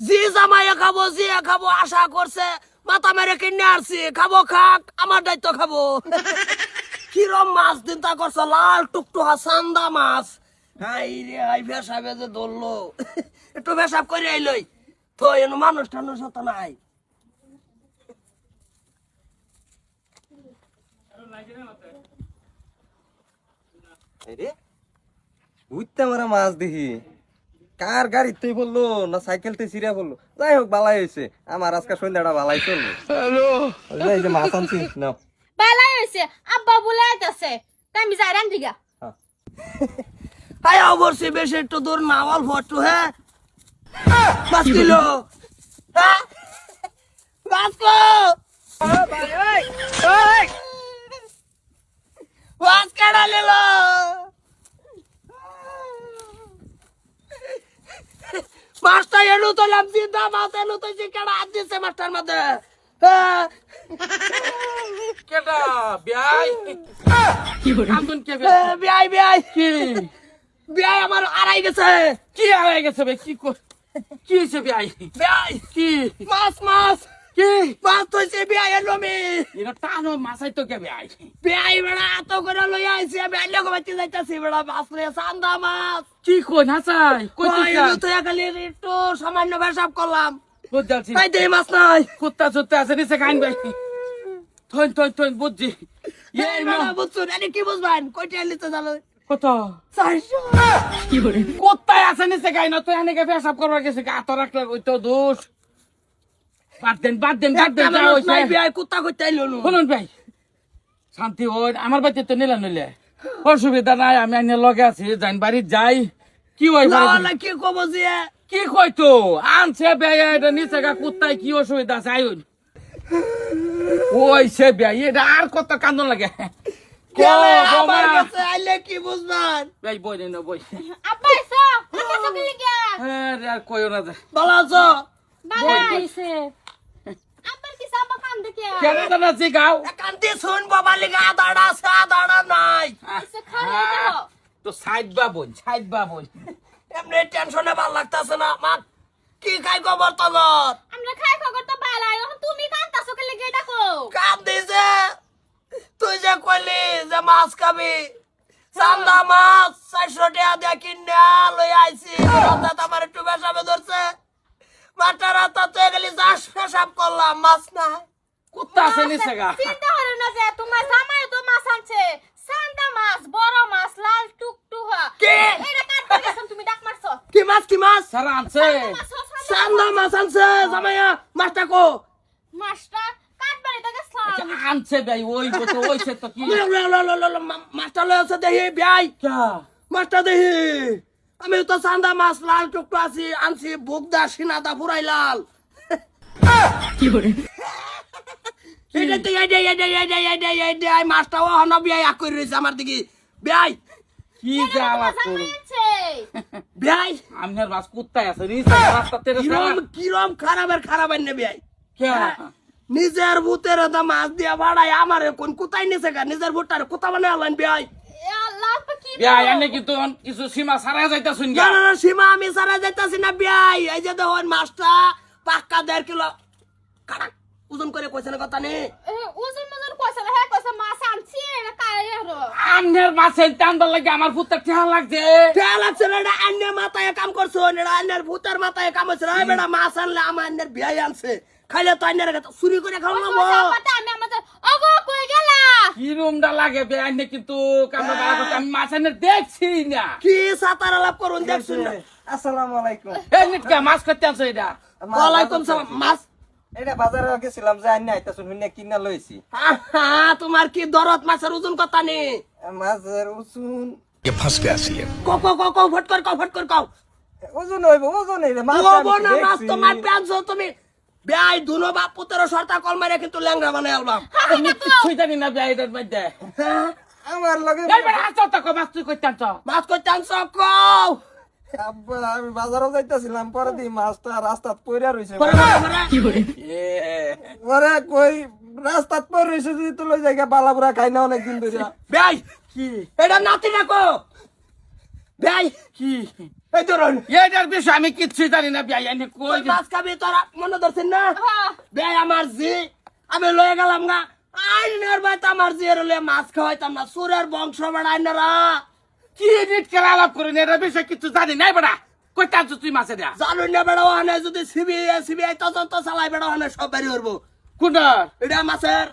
জি জামাইয়া খাব জি খাব আশা করছে মাথা মেরে কিনে আসছি খাব খাক আমার দায়িত্ব খাব। কিরম মাছ চিন্তা করছে? লাল টুকটুকা সান্দা মাছ। হাই রে হাই ভেসাবে যে ধরলো। একটু ভেসাব করে আইলই। তো এনো মানুষ টানুষ হতো নাই। রে উঠতে মারা মাছ দেখি কার গাড়ি তুই বলল না সাইকেল তে সিরিয়া বলল? যাই হোক বালাই হয়েছে। আমার আজকে সন্ধ্যাটা বালাই চলল হ্যালো। এই যে মাছ আনছি নাও। বেলাই হয়েছে। আব্বা বলে আমি যাই রান দিগা হাই অবশ্যই বেশি একটু দূর না অল্প হ্যাঁ। পাঁচ কিলো হ্যাঁ। পাঁচ কিলো মাছ কেডা এনু তো লাম দাম আছে এনু তো কেডা আজ দিছে মাস্টার মধ্যে। হ্যাঁ। কেটা বিয়াই। আমন কে বিয়াই বিয়াই। কি? বিয়াই আমার আড়াই গেছে। কি হয়ে গেছে বে কি কর কি হয়েছে বিয়াই? বিয়াই। কি? মাছ মাছ। কি? বিয়াই এলো আমি। এটা টানো মাছাই তো কে বিয়াই? বিয়াই বেড়া এত করে লই আইছি যাইতাছি বেড়া মাছ লইয়া চান্দা মাছ। কি কই না কই কই তুই তো খালি একটু সামান্য করলাম। তাই দেই মাছ নাই। কুত্তা চুত্তা আছে নিচে খাইন ভাই। থইন থইন থইন বুঝছি। এই এই বেড়া বুঝছুন এনে কি বুঝবেন? লিতে জানো কত? চারশো। কোথায় আছে নিচে গাই না তুই এনেকে পেশাব করবার গেছে গাত রাখলে ওই তো দোষ। বাদ দেন বাদ দেন বাদ দেন যা হইছে বিয়াই কুত্তা কইতে আইলো নু। শুনুন ভাই শান্তি ওই আমার বাড়িতে তো নিলা নিলে অসুবিধা নাই আমি আইনের লগে আছি যাইন বাড়ি যাই। কি কি কব যে? কি কই তো? আনছে বেয়া এটা নিচে গা কুত্তায় কি অসুবিধা আছে? আইন ওই সে বেয়া এটা আর কত কান্দন লাগে? কি বুঝবেন? ভাই বই নেই বই। আব্বা এসো হ্যাঁ আর কইও না ভালো আছো? সাবা কান কেন জানা গাও? একান্তি শুন বাবা লিগা আদাড়া আছে আদাড়া নাই। দেখো। তো সাইড বা বোন সাইড বা বোন। এমনি টেনশনে ভালো লাগতাছে না মা কি খাই খবর তোমার আমরা খাই খবর তো বেলাই এখন তুমি কান্তা সকে লিগে ডাকো কাম দিছে তুই যে কইলি যে মাছ খাবি চান্দা মাছ চারশো টাকা দিয়ে কিনে লই আইছি। হঠাৎ আমার একটু বেসাবে ধরছে। রাতা তো গেলি চাষ পেশাব করলাম মাছ নাই। কুত্তা আছে নিচে গা। চিন্তা করে না যে তোমার জামাই তো মাছ আনছে সান্দা মাছ বড় মাছ লাল টুকটুহা কে? এটা কাটতে গেছেন তুমি ডাক মারছো? কি মাছ কি মাছ? সারা আনছে। সান্দা মাছ আনছে জামাইয়া মাছটা কো? মাছটা গেছলাম। আনছে ভাই ওই তো ওই সে তো কি? লো, লো, লো, লো, লো, লো, মা- মাছটা লই আছে দেখি বিয়াই কা? মাছটা দেখি। আমি তো চান্দা মাছ লাল টুকটো আছি আনছি বুকদা সিনাদা পুরাই লাল এইটা তো এইটা এইটা এইটা এইটা এইটা এই মাছটাও হন বিয়াই আক করে রয়েছে আমার দিকে। বিয়াই। কি জ্বালা করুন বিয়াই। আমনের বাস কুত্তায় আছে নিচে রাস্তা কিরম কিরম খারাপের খারাপ এনে বিয়াই। কে? নিজের ভূতের দা মাছ দিয়া বাড়াই আমার কোন কোথায় নিছে গা? নিজের ভূতটার কোথা মানে আনলেন বিয়াই। এ আল্লাহ আপা কি বিয়া এনে কিন্তু কিছু সীমা সারা যাইতা না না, না, সীমা আমি সারা যাইতাছি না বিয়াই। এই যে দেখুন মাছটা পাক্কা দেড় কিলো কাটাক। ওজন করে কইছে না কথা নেই ওজন মজন কইছে না হ্যাঁ কইছে মাছ আনছি না কাই হলো। আমনের মাছে টান্দার লাগে আমার পুত্র ঠেহা লাগছে। খেয়াল লাগছে না এটা অন্য মাথায় কাম করছ এটা অন্যের ভূতের মাথায় কাম হচ্ছে না বেটা মাছ আনলে আমার অন্যের বিয়াই আনছে। খাইলে তো কাছে চুরি করে খাওয়া আব্বাটা আমি আমাদের কই গেলা? কি রুমটা লাগে বে এনে কিন্তু? কামড়া বাড়া করতে আমি মাছ এনে দেখছি না। কি সাতার আলাপ করুন দেখছুন না। আসসালামু আলাইকুম। এ নিটকা মাছ করতে আনছো এটা? ওয়ালাইকুম সালাম মাছ এটা বাজারে গেছিলাম যে আইনা আইতাছুন হুইনা কিনা লইছি আহা, তোমার কি দরদ মাছের ওজন কথা নেই মাছের ওজন ये फंस गया सी ক ক ক ক ফট কর ক ফট কর কও ওজন হইব ওজন হইবে মাছ ও না মাছ তোমার প্যানছো তুমি বেআই দুনো বাপ পুতের সর্তা কল মারে কিন্তু ল্যাংরা বানাই আলবাম আমি কিছুই জানি না বিয়া এটার মধ্যে আমার লগে এই বেটা আসো তো কো মাছ তুই কইতে আনছো মাছ করতে আনছো কও আব্বা আমি বাজারও যাইতাছিলাম পরে দি মাছটা রাস্তাত পইরা রইছে। এ পরে কই রাস্তাত পইরা রইছে যদি তো লই জায়গা বালাবুরা খাই না অনেক দিন ধরে বেআই কি? এটা নাতি রাখো বেআই কি? এই ধরুন এটার বিষয় আমি কিচ্ছুই জানি না বিয়াই আমি কই মাছ খাবি তোরা মনে ধরছেন না? হ্যাঁ। আমার জি আমি লয়ে গেলাম গা। আইনের ভাই আমার জি এর লয়ে মাছ খাওয়াইতাম না সুরের বংশ বেড়াই না কি নিট খেলা আলাপ করেন এটার বিষয় কিছু জানি নাই বেড়া। কইতা আছো তুই মাছে দেয়া জানুন না বেড়া ওখানে যদি সিবিআই সিবিআই তদন্ত চালাই বেড়া ওখানে সব বেরিয়ে উঠবো। কোনটা? এটা মাছের।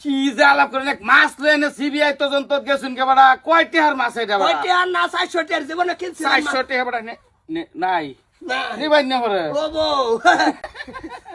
কি যে আলাপ করেন এক মাছ লয়ে এনে সিবিআই তদন্ত গেছুন কে বেড়া। কয় টিহার মাছ এটা বেড়া? কয়টি আর না চারশো টিয়ার জীবনে কিনছি চারশো টিহা বেড়া নে- নে- নাই। না না পরে। ও বউ